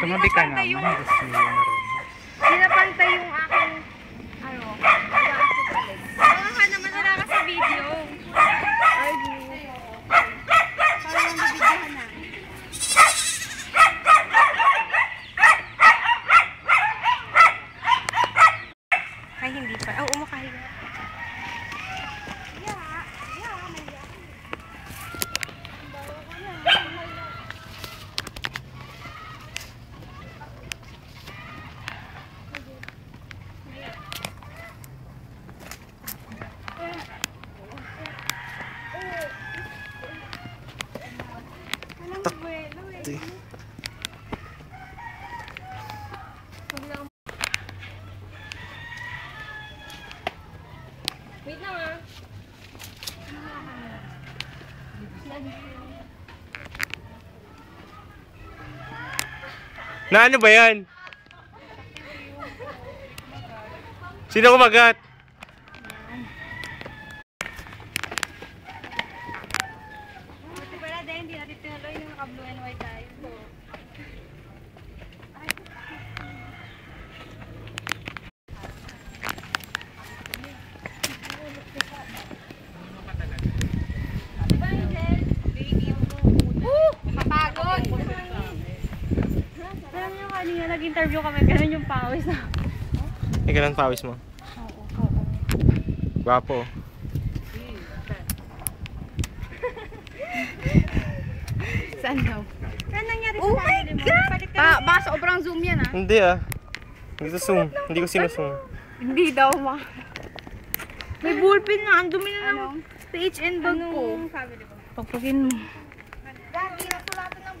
Kamabi ka naman. yung, Diyos mo na rin. pinapantay yung aking, ano. Mga ka naman ka sa video. Parang na. Ay, hindi pa. Oh, umakahiga. Di. Wait lang ah. Na ano ba yan? Sino kumagat? Naka-blue and white tayo. Nag-interview kami, ganun yung pawis na. Ay, ganun pawis mo. Gwapo. Saan daw? Ano nangyari sa family mo? Palit ka Ah, baka sobrang zoom yan ah. Hindi ah. Hindi ko zoom. Hindi ko sinusum. Hindi daw ma. May ballpen na. Ang dumi na ng page and bag ko. Anong family mo? Pagpagin mo. Dati, nasulatan ng